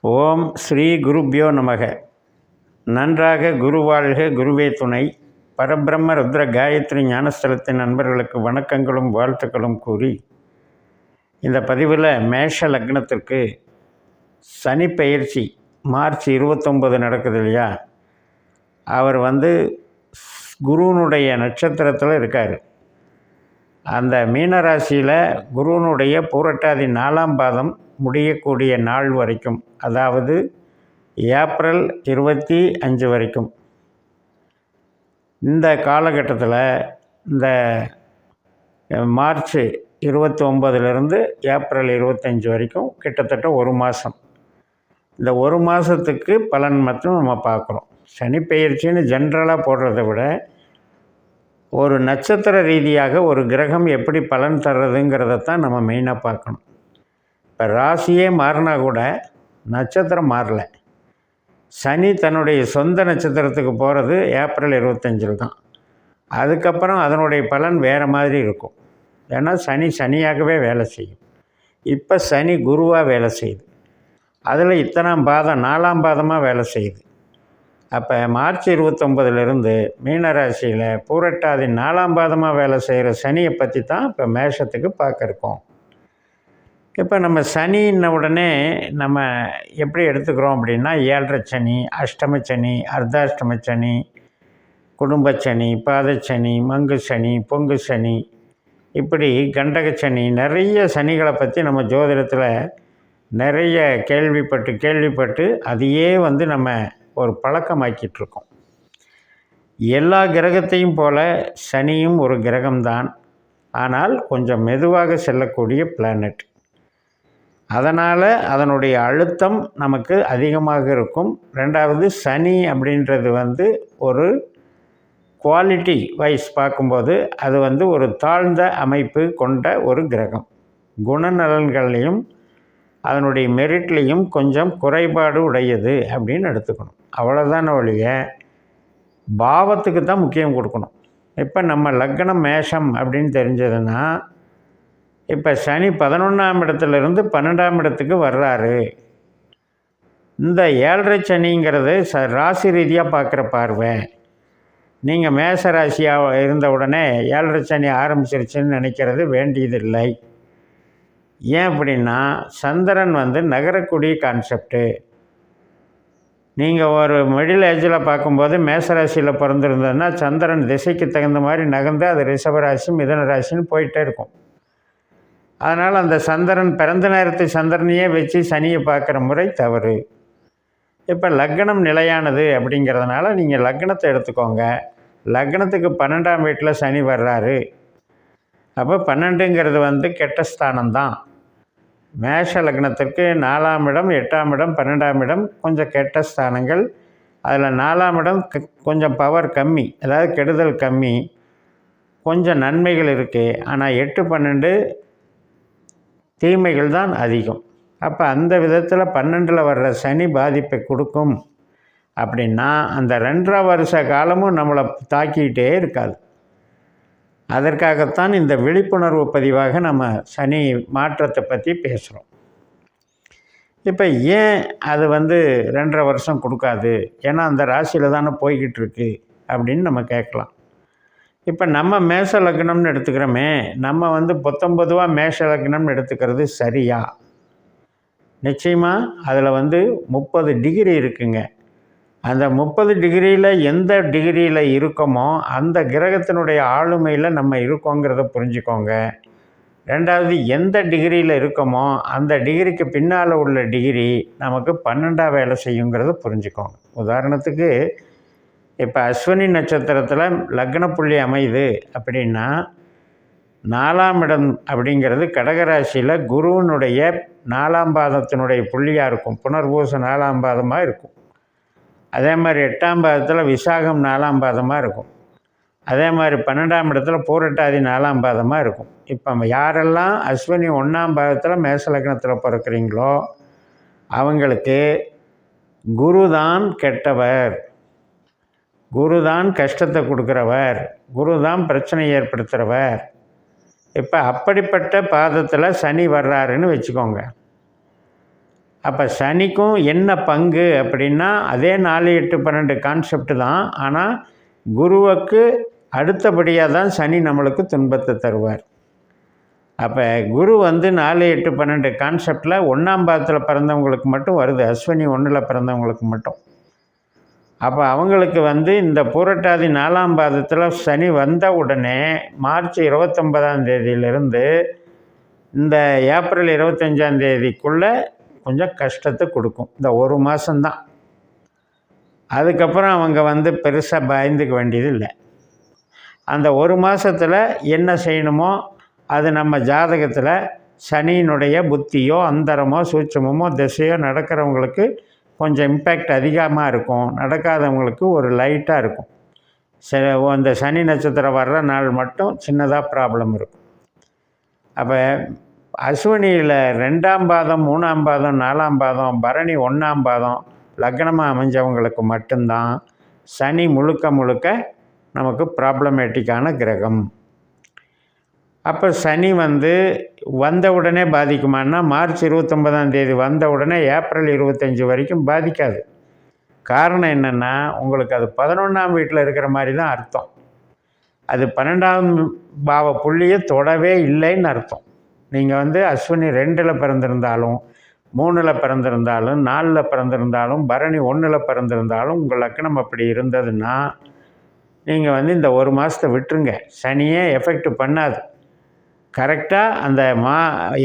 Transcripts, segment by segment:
ஓம் ஸ்ரீ குருப்யோ நமக. நன்றாக குருவாழ்க குருவே துணை. பரபிரம்ம ருத்ர காயத்ரி ஞானஸ்தலத்தின் நண்பர்களுக்கு வணக்கங்களும் வாழ்த்துக்களும் கூறி. இந்த பதிவில் மேஷ லக்னத்திற்கு சனி பயிற்சி மார்ச் இருபத்தொம்பது நடக்குது இல்லையா? அவர் வந்து குருவனுடைய நட்சத்திரத்தில் இருக்கார். அந்த மீனராசியில் குருவனுடைய பூரட்டாதி நாலாம் பாதம் முடியக்கூடிய நாள் வரைக்கும் அதாவது ஏப்ரல் இருபத்தி அஞ்சு வரைக்கும். இந்த காலகட்டத்தில் இந்த மார்ச் இருபத்தி ஒம்பதுலேருந்து ஏப்ரல் இருபத்தஞ்சி வரைக்கும் கிட்டத்தட்ட ஒரு மாதம் இந்த ஒரு மாதத்துக்கு பலன் மட்டும் நம்ம பார்க்குறோம். சனி பெயர்ச்சின்னு ஜென்ரலாக போடுறத விட ஒரு நட்சத்திர ரீதியாக ஒரு கிரகம் எப்படி பலன் தர்றதுங்கிறத தான் நம்ம மெயினாக பார்க்கணும். இப்போ ராசியே மாறினா கூட நட்சத்திரம் மாறல. சனி தன்னுடைய சொந்த நட்சத்திரத்துக்கு போகிறது ஏப்ரல் இருபத்தஞ்சில் தான். அதுக்கப்புறம் அதனுடைய பலன் வேறு மாதிரி இருக்கும். ஏன்னா சனி சனியாகவே வேலை செய்யும். இப்போ சனி குருவாக வேலை செய்யுது. அதில் இத்தனாம் பாதம் நாலாம் பாதமாக வேலை செய்யுது. அப்போ மார்ச் இருபத்தொம்பதுலேருந்து மீனராசியில் பூரட்டாதி நாலாம் பாதமாக வேலை செய்கிற சனியை பற்றி தான் இப்போ மேஷத்துக்கு பார்க்க இருக்கோம். இப்போ நம்ம சனின்ன உடனே நம்ம எப்படி எடுத்துக்கிறோம் அப்படின்னா ஏழரை சனி அஷ்டம சனி அர்த்தாஷ்டம சனி குடும்ப சனி பாதச்சனி மங்கு சனி பொங்கு சனி இப்படி கண்டக சனி நிறைய சனிகளை பற்றி நம்ம ஜோதிடத்தில் நிறைய கேள்விப்பட்டு கேள்விப்பட்டு அதையே வந்து நம்ம ஒரு பழக்கமாக்கிட்டுருக்கோம். எல்லா கிரகத்தையும் போல சனியும் ஒரு கிரகம்தான். ஆனால் கொஞ்சம் மெதுவாக செல்லக்கூடிய பிளானட் அதனால் அதனுடைய அழுத்தம் நமக்கு அதிகமாக இருக்கும். ரெண்டாவது சனி அப்படின்றது வந்து ஒரு குவாலிட்டி வைஸ் பார்க்கும்போது அது வந்து ஒரு தாழ்ந்த அமைப்பு கொண்ட ஒரு கிரகம். குணநலன்களையும் அதனுடைய மெரிட்லேயும் கொஞ்சம் குறைபாடு உடையது அப்படின்னு எடுத்துக்கணும். அவ்வளோதான ஒழிய பாவத்துக்கு தான் முக்கியம் கொடுக்கணும். இப்போ நம்ம லக்னம் மேஷம் அப்படின்னு தெரிஞ்சதுன்னா இப்போ சனி பதினொன்றாம் இடத்துலேருந்து பன்னெண்டாம் இடத்துக்கு வர்றாரு. இந்த ஏழரை சனிங்கிறது ச ராசி ரீதியாக பார்க்குற பார்வை. நீங்கள் மேச ராசியாக இருந்த உடனே ஏழரை சனி ஆரம்பிச்சிருச்சுன்னு நினைக்கிறது வேண்டியதில்லை. ஏன் அப்படின்னா சந்திரன் வந்து நகரக்கூடிய கான்செப்டு நீங்கள் ஒரு மிடில் ஏஜில் பார்க்கும்போது மேசராசியில் பிறந்திருந்ததுன்னா சந்திரன் திசைக்கு தகுந்த மாதிரி நகர்ந்து அது ரிஷபராசி மிதன ராசின்னு போயிட்டே இருக்கும். அதனால் அந்த சந்திரன் பிறந்த நேரத்து சந்திரனையே வச்சு சனியை பார்க்குற முறை தவறு. இப்போ லக்னம் நிலையானது அப்படிங்கிறதுனால நீங்கள் லக்னத்தை எடுத்துக்கோங்க. லக்னத்துக்கு பன்னெண்டாம் வீட்டில் சனி வர்றாரு. அப்போ பன்னெண்டுங்கிறது வந்து கெட்ட ஸ்தானம் தான் மேஷ லக்னத்திற்கு நாலாம் இடம் எட்டாம் இடம் பன்னெண்டாம் இடம் கொஞ்சம் கெட்ட ஸ்தானங்கள். அதில் நாலாம் இடம் கொஞ்சம் பவர் கம்மி அதாவது கெடுதல் கம்மி. கொஞ்சம் நன்மைகள் இருக்குது ஆனால் எட்டு பன்னெண்டு தீமைகள் தான் அதிகம். அப்போ அந்த விதத்தில் பன்னெண்டில் வர்ற சனி பாதிப்பை கொடுக்கும் அப்படின்னா அந்த ரெண்டரை வருஷ காலமும் நம்மளை தாக்கிக்கிட்டே இருக்காது. அதற்காகத்தான் இந்த விழிப்புணர்வு பதிவாக நம்ம சனி மாற்றத்தை பற்றி பேசுகிறோம் இப்போ ஏன் அது வந்து ரெண்டரை வருஷம் கொடுக்காது? ஏன்னா அந்த ராசியில் தானே போய்கிட்டு இருக்கு அப்படின்னு நம்ம கேட்கலாம். இப்போ நம்ம மேஷ லக்னம்னு எடுத்துக்கிறோமே நம்ம வந்து பத்தொம்பதுவாக மேஷ லக்னம்னு எடுத்துக்கிறது சரியா? நிச்சயமாக அதில் வந்து முப்பது டிகிரி இருக்குங்க. அந்த முப்பது டிகிரியில் எந்த டிகிரியில் இருக்கோமோ அந்த கிரகத்தினுடைய ஆளுமையில் நம்ம இருக்கோங்கிறத புரிஞ்சுக்கோங்க. ரெண்டாவது எந்த டிகிரியில் இருக்கோமோ அந்த டிகிரிக்கு பின்னால் உள்ள டிகிரி நமக்கு பன்னெண்டாக வேலை செய்யுங்கிறத புரிஞ்சுக்கோங்க. உதாரணத்துக்கு இப்போ அஸ்வினி நட்சத்திரத்தில் லக்ன புள்ளி அமையுது அப்படின்னா நாலாம் இடம் அப்படிங்கிறது கடகராசியில் குருவினுடைய நாலாம் பாதத்தினுடைய புள்ளியாக இருக்கும். புனர்பூச நாலாம் பாதமாக இருக்கும். அதே மாதிரி எட்டாம் பாதத்தில் விசாகம் நாலாம் பாதமாக இருக்கும். அதே மாதிரி பன்னெண்டாம் இடத்துல பூரட்டாதி நாலாம் பாதமாக இருக்கும். இப்போ யாரெல்லாம் அஸ்வினி ஒன்றாம் பாதத்தில் மேசலக்னத்தில் பிறக்கிறீங்களோ அவங்களுக்கு குரு தான் கெட்டவர். குருதான் கஷ்டத்தை கொடுக்குறவர். குருதான் பிரச்சனையை பிரச்சனை ஏற்படுத்துகிறவர் இப்போ அப்படிப்பட்ட பாதத்தில் சனி வர்றாருன்னு வச்சுக்கோங்க. அப்போ சனிக்கும் என்ன பங்கு அப்படின்னா அதே நாலு எட்டு பன்னெண்டு கான்செப்ட் தான். ஆனால் குருவுக்கு அடுத்தபடியாக தான் சனி நம்மளுக்கு துன்பத்தை தருவார். அப்போ குரு வந்து நாலு எட்டு பன்னெண்டு கான்செப்டில் ஒன்றாம் பாதத்தில் பிறந்தவங்களுக்கு மட்டும் வருது. அஸ்வினி ஒன்றில் பிறந்தவங்களுக்கு மட்டும். அப்போ அவங்களுக்கு வந்து இந்த பூரட்டாதி நாலாம் பாதத்தில் சனி வந்த உடனே மார்ச் இருபத்தொன்பதாம் தேதியிலிருந்து இந்த ஏப்ரல் இருபத்தஞ்சாம் தேதிக்குள்ளே கொஞ்சம் கஷ்டத்தை கொடுக்கும். இந்த ஒரு மாதம்தான் அதுக்கப்புறம் அவங்க வந்து பெருசாக பயந்துக்க வேண்டியது இல்லை அந்த ஒரு மாதத்தில் என்ன செய்யணுமோ அது நம்ம ஜாதகத்தில் சனியினுடைய புத்தியோ அந்தரமோ சூட்சமோ திசையோ நடக்கிறவங்களுக்கு கொஞ்சம் இம்பேக்ட் அதிகமாக இருக்கும். நடக்காதவங்களுக்கு ஒரு லைட்டாக இருக்கும். ச அந்த சனி நட்சத்திரம் வர்ற நாள் மட்டும் சின்னதாக ப்ராப்ளம் இருக்கும். அப்போ அஸ்வினியில் ரெண்டாம் பாதம் மூணாம் பாதம் நாலாம் பாதம் பரணி ஒன்றாம் பாதம் லக்னமாக அமைஞ்சவங்களுக்கு மட்டும்தான் சனி முழுக்க முழுக்க நமக்கு ப்ராப்ளமேட்டிக்கான கிரகம். அப்போ சனி வந்து வந்த உடனே பாதிக்குமான்னா மார்ச் இருபத்தொன்பதாம் தேதி வந்த உடனே ஏப்ரல் இருபத்தஞ்சி வரைக்கும் பாதிக்காது. காரணம் என்னென்னா உங்களுக்கு அது பதினொன்றாம் வீட்டில் இருக்கிற மாதிரி தான் அர்த்தம். அது பன்னெண்டாம் பாவ புள்ளியை தொடவே இல்லைன்னு அர்த்தம். நீங்கள் வந்து அஸ்வினி ரெண்டில் பிறந்திருந்தாலும் மூணில் பிறந்திருந்தாலும் நாலில் பிறந்திருந்தாலும் பரணி ஒன்றில் பிறந்திருந்தாலும் உங்கள் லக்கணம் அப்படி இருந்ததுன்னா நீங்கள் வந்து இந்த ஒரு மாதத்தை விட்டுருங்க. சனியே எஃபெக்ட் பண்ணாது. கரெக்டாக அந்த மா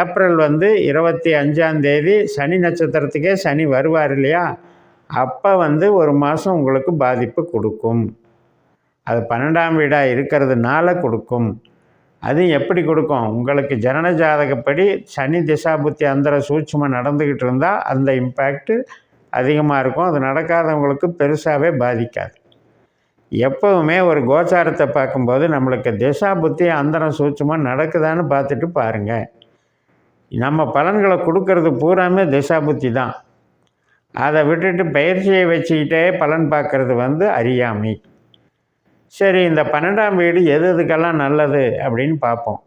ஏப்ரல் வந்து இருபத்தி அஞ்சாந்தேதி சனி நட்சத்திரத்துக்கே சனி வருவார் இல்லையா? அப்போ வந்து ஒரு மாதம் உங்களுக்கு பாதிப்பு கொடுக்கும். அது பன்னெண்டாம் வீடாக இருக்கிறதுனால கொடுக்கும். அது எப்படி கொடுக்கும்? உங்களுக்கு ஜனன ஜாதகப்படி சனி திசாபுத்தி அந்தர சூட்சமாக நடந்துக்கிட்டு இருந்தால் அந்த இம்பேக்ட்டு அதிகமாக இருக்கும். அது நடக்காதவங்களுக்கு பெருசாகவே பாதிக்காது. எப்போவுமே ஒரு கோச்சாரத்தை பார்க்கும்போது நம்மளுக்கு திசா புத்தி அந்தரம் சூட்சமாக நடக்குதான்னு பார்த்துட்டு பாருங்கள் நம்ம பலன்களை கொடுக்கறது பூராமே திசா புத்தி தான். அதை விட்டுட்டு பயிற்சியை வச்சுக்கிட்டே பலன் பார்க்குறது வந்து அறியாமை. சரி இந்த பன்னெண்டாம் வீடு எது எதுக்கெல்லாம் நல்லது அப்படின்னு பார்ப்போம்.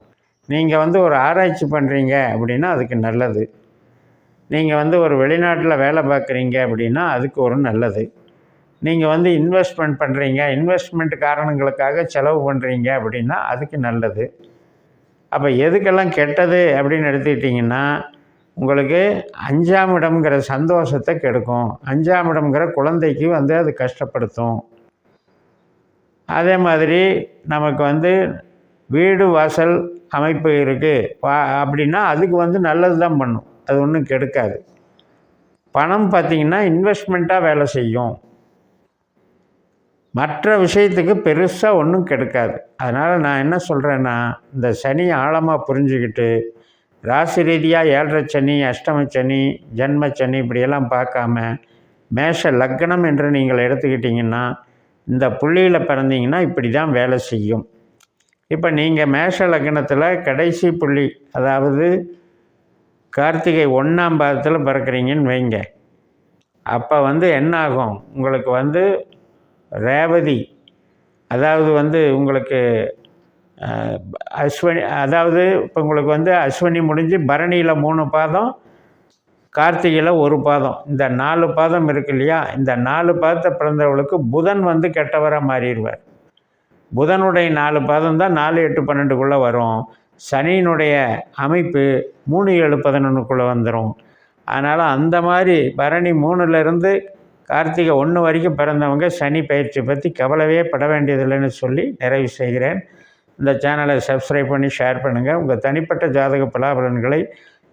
நீங்கள் வந்து ஒரு ஆராய்ச்சி பண்ணுறீங்க அப்படின்னா அதுக்கு நல்லது. நீங்கள் வந்து ஒரு வெளிநாட்டில் வேலை பார்க்குறீங்க அப்படின்னா அதுக்கு ஒரு நல்லது. நீங்கள் வந்து இன்வெஸ்ட்மெண்ட் பண்ணுறீங்க இன்வெஸ்ட்மெண்ட் காரணங்களுக்காக செலவு பண்ணுறீங்க அப்படின்னா அதுக்கு நல்லது. அப்போ எதுக்கெல்லாம் கெட்டது அப்படின்னு எடுத்துக்கிட்டிங்கன்னா உங்களுக்கு அஞ்சாம் இடம்ங்கிற சந்தோஷத்தை கெடுக்கும். அஞ்சாம் இடம்ங்கிற குழந்தைக்கு வந்து அது கஷ்டப்படுத்தும். அதே மாதிரி நமக்கு வந்து வீடு வாசல் அமைப்பு இருக்குது வா அப்படின்னா அதுக்கு வந்து நல்லது தான் பண்ணும். அது ஒன்றும் கெடுக்காது. பணம் பார்த்திங்கன்னா இன்வெஸ்ட்மெண்ட்டாக வேலை செய்யும். மற்ற விஷயத்துக்கு பெருசாக ஒன்றும் கெடுக்காது. அதனால் நான் என்ன சொல்கிறேன்னா இந்த சனி ஆழமாக புரிஞ்சுக்கிட்டு ராசி ரீதியாக ஏழரை சனி அஷ்டம சனி ஜென்ம சனி இப்படியெல்லாம் பார்க்காம மேஷ லக்னம் என்று நீங்கள் எடுத்துக்கிட்டிங்கன்னா இந்த புள்ளியில் பிறந்தீங்கன்னா இப்படி தான் வேலை செய்யும். இப்போ நீங்கள் மேஷ லக்னத்தில் கடைசி புள்ளி அதாவது கார்த்திகை ஒன்றாம் பாதத்தில் பிறக்கிறீங்கன்னு வைங்க. அப்போ வந்து என்ன ஆகும்? உங்களுக்கு வந்து ரேவதி அதாவது வந்து உங்களுக்கு அஸ்வினி அதாவது இப்போ உங்களுக்கு வந்து அஸ்வினி முடிஞ்சு பரணியில் மூணு பாதம் கார்த்திகையில் ஒரு பாதம். இந்த நாலு பாதம் இருக்கு இல்லையா? இந்த நாலு பாதத்தை பிறந்தவர்களுக்கு புதன் வந்து கெட்டவராக மாறிடுவார். புதனுடைய நாலு பாதம் தான் நாலு எட்டு பன்னெண்டுக்குள்ளே வரும். சனியினுடைய அமைப்பு மூணு ஏழு பதினொன்றுக்குள்ளே வந்துடும் அதனால் அந்த மாதிரி பரணி மூணுலேருந்து கார்த்திகை ஒன்று வரைக்கும் பிறந்தவங்க சனி பயிற்சி பற்றி கவலையே பட வேண்டியதில்லைன்னு சொல்லி நிறைவு செய்கிறேன். இந்த சேனலை சப்ஸ்கிரைப் பண்ணி ஷேர் பண்ணுங்கள் உங்கள் தனிப்பட்ட ஜாதக பலாபலன்களை